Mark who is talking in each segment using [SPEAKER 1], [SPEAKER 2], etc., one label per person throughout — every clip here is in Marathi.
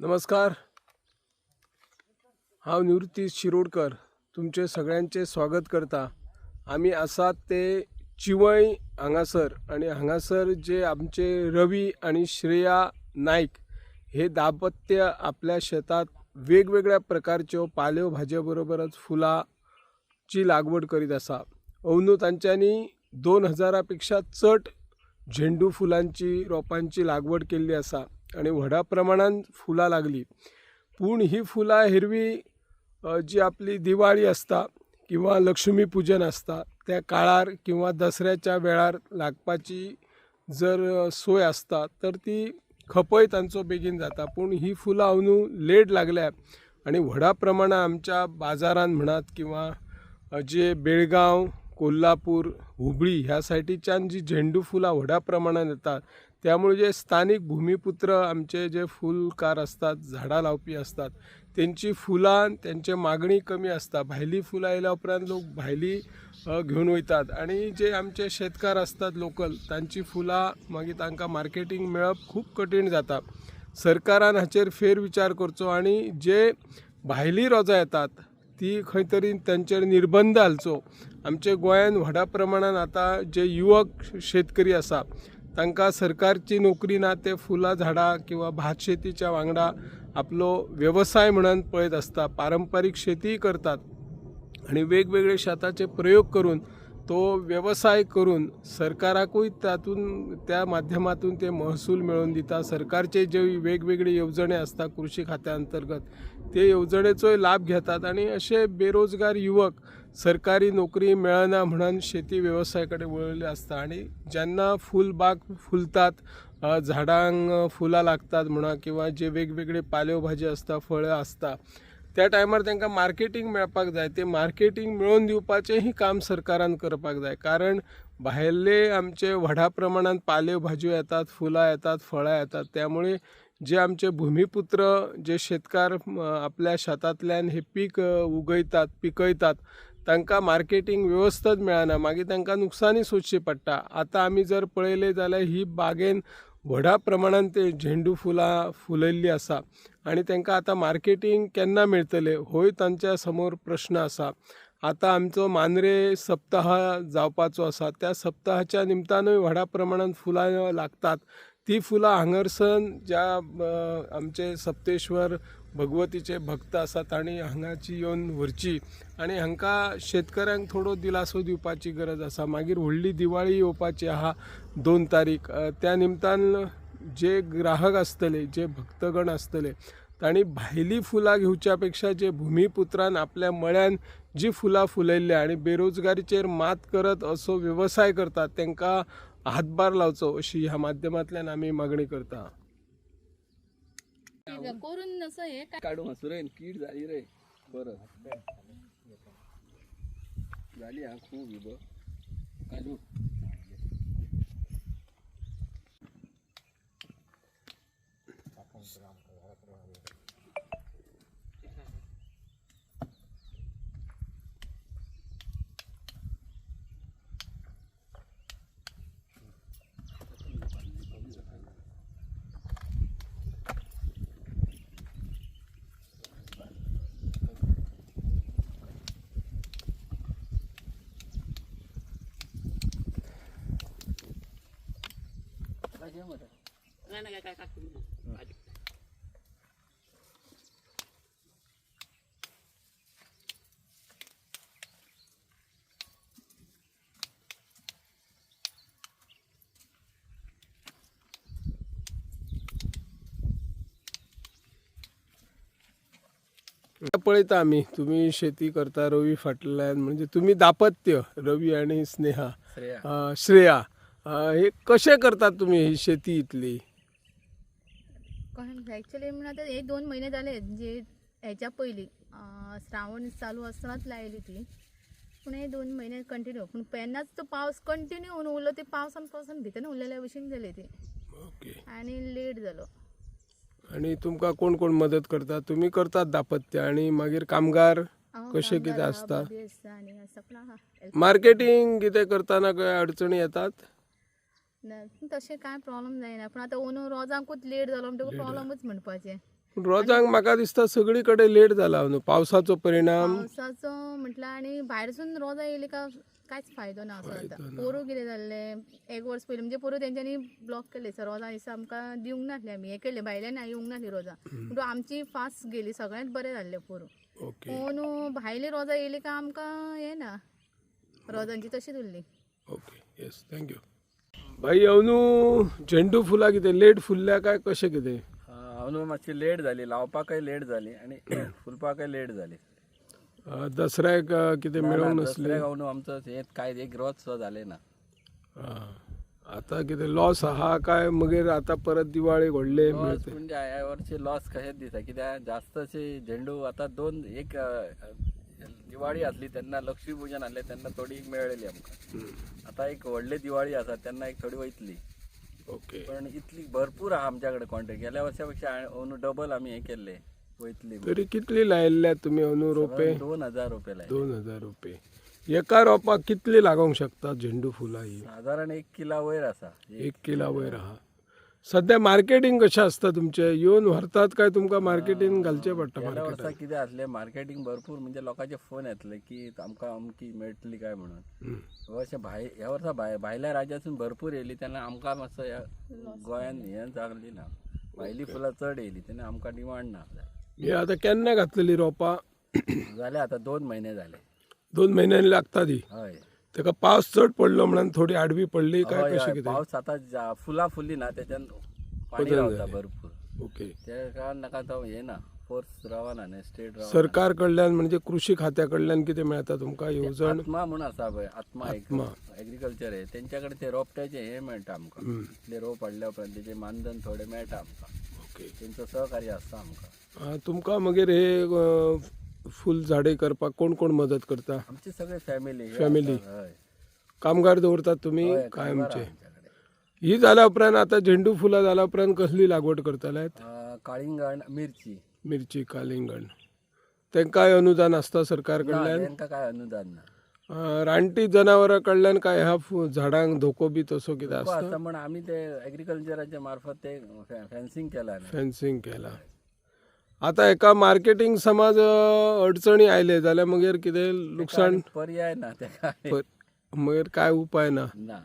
[SPEAKER 1] नमस्कार. हांव निवृत्ती शिरोडकर तुमचे सगळ्यांचे स्वागत करता. आमी आसात ते चिवय हांगासर आणि हांगासर जे आमचे रवी आणि श्रेया नायक हे दाम्पत्य आपल्या शेतात वेगवेगळ्या प्रकारच्यो पाल्यो भाज्यो बरोबरच फुलांची लागवड करीत आसा अंदू तांच्यांनी दोन हजारापेक्षा चड झेंडू फुलांची रोपांची लागवड केल्ली आसा आणि व्हडा प्रमाणात फुलां लागली. पूण ही फुलां हिरवी जी आपली दिवाळी असता किंवा लक्ष्मी पुजन असता त्या काळार किंवा दसऱ्याच्या वेळार लागपाची जर सोय असता तर ती खपय तांचो बेगीन जाता. पूण ही फुलां अंदू लेट लागल्या आणि व्हडा प्रमाणात आमच्या बाजारांत म्हणत किंवा जे बेळगांव कोल्हापूर हुबळी ह्या सायटीच्यान जी झेंडू फुलां व्हडा प्रमाणात येतात त्यामुळे जे स्थानिक भूमिपुत्र आमचे जे फुलकार असतात झाडां लावपी असतात त्यांची फुलां त्यांचे मागणी कमी असता भायली फुलां आयल्या उपरांत लोक भायली घेवन वयतात. आणि जे आमचे शेतकार असतात लोकल तांची फुलां मागीर तांकां मार्केटींग मेळप खूब कठीण जाता. सरकारान हाचेर फेर विचार करचो आणि जे भायली रोजां येतात ती खंय तरी तांचेर निर्बंध घालचो. आमचे गोंयांत व्हडा प्रमाणान आता जे युवक शेतकरी आसा तांकां सरकारची नोकरी ना ते फुलां झाडां किंवा भात शेतीच्या वांगडा आपलो वेवसाय म्हणून पळयत आसता पारंपारीक शेतीय करतात आणि वेगवेगळे शेताचे प्रयोग करून तो वेवसाय करून सरकाराकूय तातून त्या माध्यमातून ते महसूल मिळवून दिता सरकारचे जे वेगवेगळे येवजणे असतात कृषी खात्या अंतर्गत ते येवजणेचोय लाभ घेतात आणि असे बेरोजगार युवक सरकारी नोकरी मेळना म्हणून शेती व्यवसाया कडेन वळिल्ले असता आणि जेन्ना फुलबाग फुलतात झाडांक फुलां लागतात म्हणा किंवा जे वेगवेगळे पाल्यो भाजी असता फळं असता त्या टायमार तांकां मार्केटींग मेळपाक जाय. ते मार्केटींग मेळोवन दिवपाचेंय काम सरकारान करपाक जाय. कारण बाहेरले आमचे व्हडा प्रमाणात पाल्यो भाजयो येतात फुलां येतात फळां येतात. त्यामुळे जे आमचे भूमिपुत्र जे शेतकार आपल्या शेतांतल्यान हे पीक उगयतात पिकयतात तांकां मार्केटींग वेवस्थीत मेळना. मागीर तांकां नुकसानी सोदचें पडटा. आतां आमी जर पळयलें जाल्यार ही बागेन व्हडा प्रमाणान ते झेंडू फुलां फुलयल्लीं आसा. आनी तांकां आतां मार्केटींग केन्ना मेळटलें होय तांच्या समोर प्रश्न आसा. आतां आमचो मांद्रे सप्ताह जावपाचो आसा. त्या सप्ताहाच्या निमतानूय व्हडा प्रमाणात फुलां लागतात. ती फुलां हांगरसन ज्या आमचे सप्तेश्वर भगवतीचे भक्त आसा तांणी हांगाची येवन व्हरची. आनी हांकां शेतकऱ्यांक थोडो दिलासो दिवपाची गरज आसा. मागीर व्हडली दिवाळी येवपाची आहा दोन तारीख. त्या निमतान जे ग्राहक आसतले जे भक्तगण आसतले तांणी भायली फुलां घेवच्या पेक्षा जे भुमिपुत्रान आपल्या मळ्यान जी फुलां फुलयल्ल्या आणि बेरोजगारीचेर मात करत असो व्यवसाय करतात तांकां हातभार लावचो अशी ह्या माध्यमांतल्यान आमी मागणी करता.
[SPEAKER 2] करून असं हे
[SPEAKER 3] काढू कीड झाली रे. बरं. झाली हा खूप
[SPEAKER 1] पळयता आमी तुमी शेती करता रवी फाटल्यान म्हणजे तुमी दापत्य रवी आणि स्नेहा.
[SPEAKER 3] श्रेया.
[SPEAKER 1] हे कशें करतात तुमी ही शेती इतली
[SPEAKER 2] ऍक्च्युली म्हणून आता हे दोन महिने झाले जे ह्याच्या पहिली श्रावण चालू असतानाच लायली ती. पूण हे दोन महिने कंटिन्यू पूण पेन्नाच तो पावस कंटिन्यू होऊन उरलो ते पावसान पावसान भितर उरलेल्या भशेन जाले ते.
[SPEAKER 1] ओके.
[SPEAKER 2] आणि लेट जालो
[SPEAKER 1] आणि तुमकां कोण कोण मदत करता? तुमी करतात दापत्य आणि मागीर कामगार
[SPEAKER 2] कामगार
[SPEAKER 1] कितें आसता? मार्केटींग कितें करतना काय अडचणी येतात?
[SPEAKER 2] ना, तशें कांय प्रॉब्लेम जायना पूण आतां ओनू रोजांकूच लेट जालो म्हणटकूच प्रॉब्लमूच म्हणपाचें.
[SPEAKER 1] रोजांक म्हाका दिसता सगळीकडे लेट जाला न्हू पावसाचो परिणाम.
[SPEAKER 2] पावसाचो म्हटलं आणि भायरसून रोजा येयली का कांयच फायदो ना असो जाता पोरू कितें जाल्लें एक वर्स पयलीं म्हणजे पोरू तेंच्यांनी ब्लॉक केले सर. रोजां दिसा आमकां दिवंक नासली आमी हे केले भायल्यान येवंक नासली रोजां. म्हणून आमची फास्ट गेली. सगळ्यांत बरें जाल्लें पोरू. पूण भायली रोजां येयली का आमकां हें ना. रोजांची तशीच उरली
[SPEAKER 1] ओके. येस थँक्यू भाई अवनू झेंडू फुलां कितें? लेट फुल्ल्या काय? कशें कितें?
[SPEAKER 3] अंदू मातशी लेट जाली लावपाकय लेट जाली आणि फुलपाकय लेट जाली
[SPEAKER 1] अं, दसऱ्याक अं, कितें मेळोंक नसलें
[SPEAKER 3] दसऱ्याक अंदू आमचं हे काय एक रोज सुद्धा झाले ना.
[SPEAKER 1] आं. आता कितें लॉस आहा काय मगीर आतां परत दिवाळी व्हडले
[SPEAKER 3] लॉस म्हणजे ह्या वर्षी लॉस कशेंच दिसा? कित्याक जास्त अशी झेंडू आता दोन एक अं, दिवाळी असली तेन्ना लक्ष्मी पूजन आसलें तेन्ना थोडी मेळ्ळी आमकां. आता एक व्हडली दिवाळी आसा तेन्ना एक थोडी वयतली.
[SPEAKER 1] ओके.
[SPEAKER 3] पण इतली भरपूर आहा आमच्या कडेन कॉन्टॅक्ट गेल्या वर्षा अंदू डबल आमी हे केल्ले वयतली
[SPEAKER 1] तरी कितली लायिल्ल्या तुमी अनू रोपे?
[SPEAKER 3] दोन हजार रुपये लायले.
[SPEAKER 1] दोन हजार रुपये एका रोपाक कितली लागोंक शकता झेंडू फुलां ही
[SPEAKER 3] साधारण एक किला वयर आसा.
[SPEAKER 1] एक किला वयर आहा. सध्या मार्केटिंग कशें आसता तुमचें? येवन व्हरतात काय तुमकां मार्केटीन घालचें पडटा
[SPEAKER 3] गेल्या
[SPEAKER 1] मार्केटात
[SPEAKER 3] वर्सा कितें आसलें मार्केटींग भरपूर म्हणजे लोकांचे फोन येतले की आमकां अमकी मेळटली काय म्हणून. भाय ह्या वर्सा भाय भायल्या राज्यासून भरपूर येयली तेन्ना आमकां मातसो ह्या गोंयान हें जागली ना. भायली फुलां चड येयली तेन्ना आमकां डिमांड ना.
[SPEAKER 1] हे आतां केन्ना घातलेली रोपां?
[SPEAKER 3] जाले आतां दोन म्हयने जाले
[SPEAKER 1] दोन म्हयन्यांनी लागता ती?
[SPEAKER 3] हय.
[SPEAKER 1] तेका पावस चड पडलो म्हणून थोडी आडवी पडली काय कशें. कितें?
[SPEAKER 3] पावस आतां जा- फुलां फुल्ली ना त्याच्यान पाणी रावता. भरपूर.
[SPEAKER 1] ओके.
[SPEAKER 3] त्या कारण नाका तो हे ना फोर्स रावना न्ही स्टेट
[SPEAKER 1] सरकार कडल्यान म्हणजे कृषी खात्या कडल्यान कितें मेळटा तुमकां येवजण
[SPEAKER 3] आत्मा म्हणून आसा पळय आत्मा. एग्रीकल्चर आहे. त्यांच्याकडे ते रोपट्याचे हे मेळटा आमकां. इतले रोप हाडल्या उपरांत तेचे मानधन थोडे मेळटा आमकां.
[SPEAKER 1] ओके.
[SPEAKER 3] तेंचो सहकार्य आसता आमकां.
[SPEAKER 1] तुमकां मागीर हे फूल झाडे करपाक कोण कोण मदत करता?
[SPEAKER 3] आमची सगळी फॅमिली. हय.
[SPEAKER 1] कामगार दवरतात तुमी
[SPEAKER 3] हय, कामगार
[SPEAKER 1] कायमचे
[SPEAKER 3] आहा आमच्याकडे.
[SPEAKER 1] ही जाल्या उपरांत आता झेंडू फुलां जाल्या उपरांत कसली लागवड करतल्यात
[SPEAKER 3] अं, काळिंगण मिरची.
[SPEAKER 1] मिरची कालिंगण तेंकाय अनुदान आसता सरकार
[SPEAKER 3] ना,
[SPEAKER 1] कडल्यान
[SPEAKER 3] तेंका काय अनुदान ना
[SPEAKER 1] अ, रानटी जनावरां कडल्यान काय ह्या फु- झाडांक धोको बी तसो कितें आसता
[SPEAKER 3] आसता म्हण आमी ते एग्रीकल्चराच्या मार्फत ते फेन्सिंग केला न्ही
[SPEAKER 1] फेन्सिंग केला. आता एका मार्केटिंग समज अडचणी आयले जाल्यार मागीर कितें लुकसाण
[SPEAKER 3] पर्याय ना तेका
[SPEAKER 1] प- मागीर काय उपाय ना?
[SPEAKER 3] ना.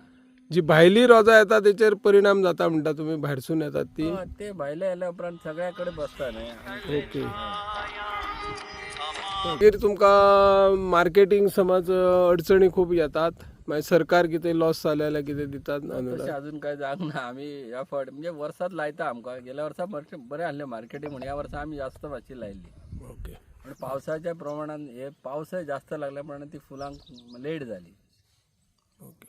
[SPEAKER 1] जी भायली रोजां येता तेचेर परिणाम जाता म्हणटा तुमी भायरसून येतात ती?
[SPEAKER 3] हय, ते भायले आयल्या उपरांत सगळ्याकडे बसता न्ही. आनी
[SPEAKER 1] ओके. मागीर तुमकां मार्केटिंग समज अडचणी खूब येतात. मागीर सरकार कितें लॉस जाले जाल्यार कितें दितात
[SPEAKER 3] तशें अजून काय जावंक ना आमी ह्या फावट म्हणजे वर्सात लायता आमकां. गेल्या वर्सा बरें आहलें मार्केटींग म्हणून. ह्या वर्सा आमी जास्त मातशी लायली.
[SPEAKER 1] ओके
[SPEAKER 3] पण पावसाच्या प्रमाणान हे पावसय जास्त लागल्या प्रमाणान ती फुलांक लेट जाली
[SPEAKER 1] ओके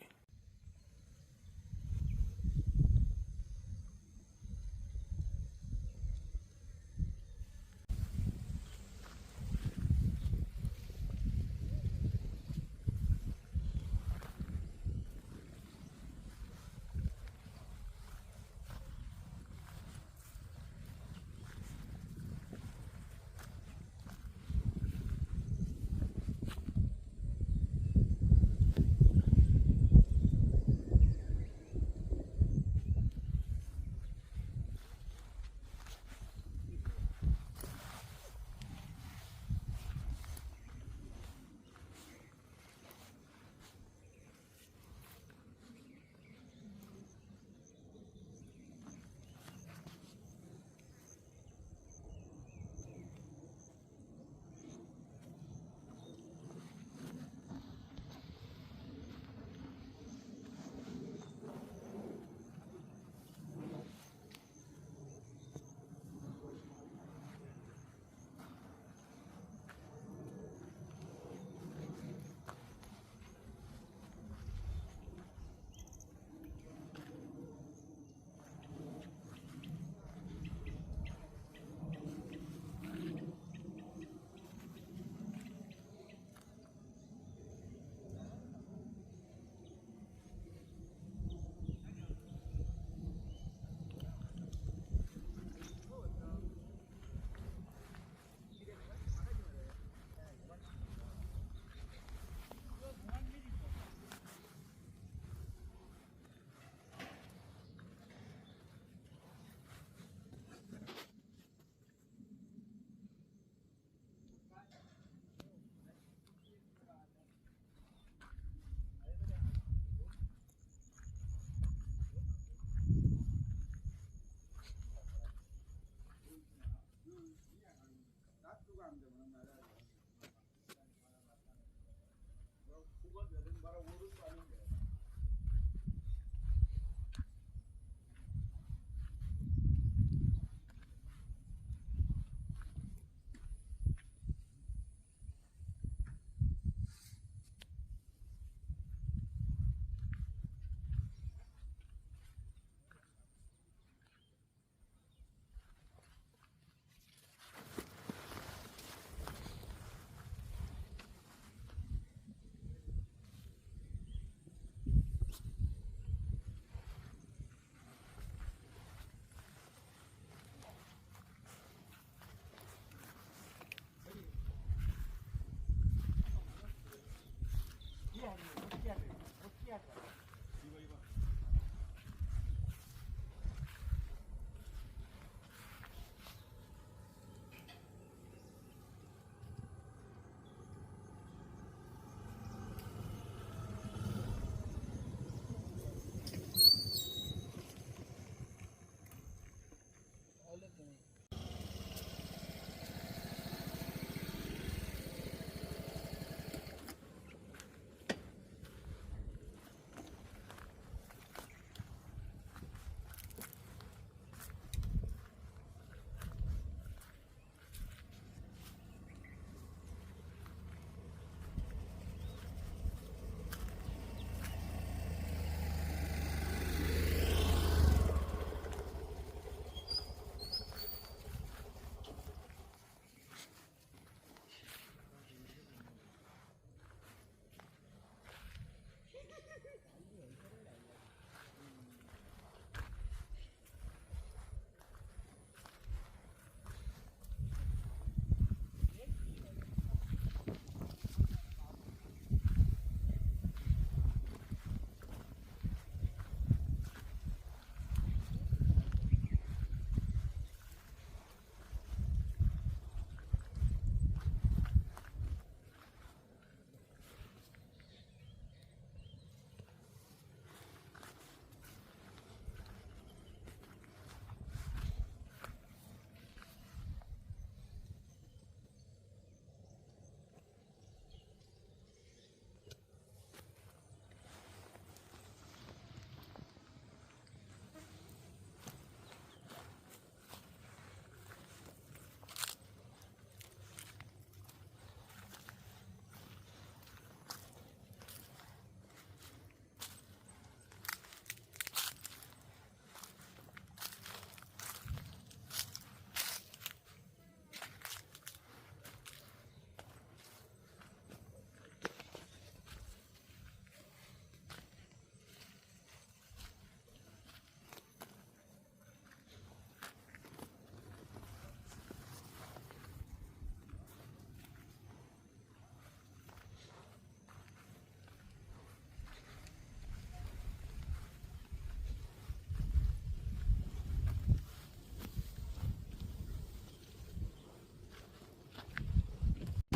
[SPEAKER 1] Yeah.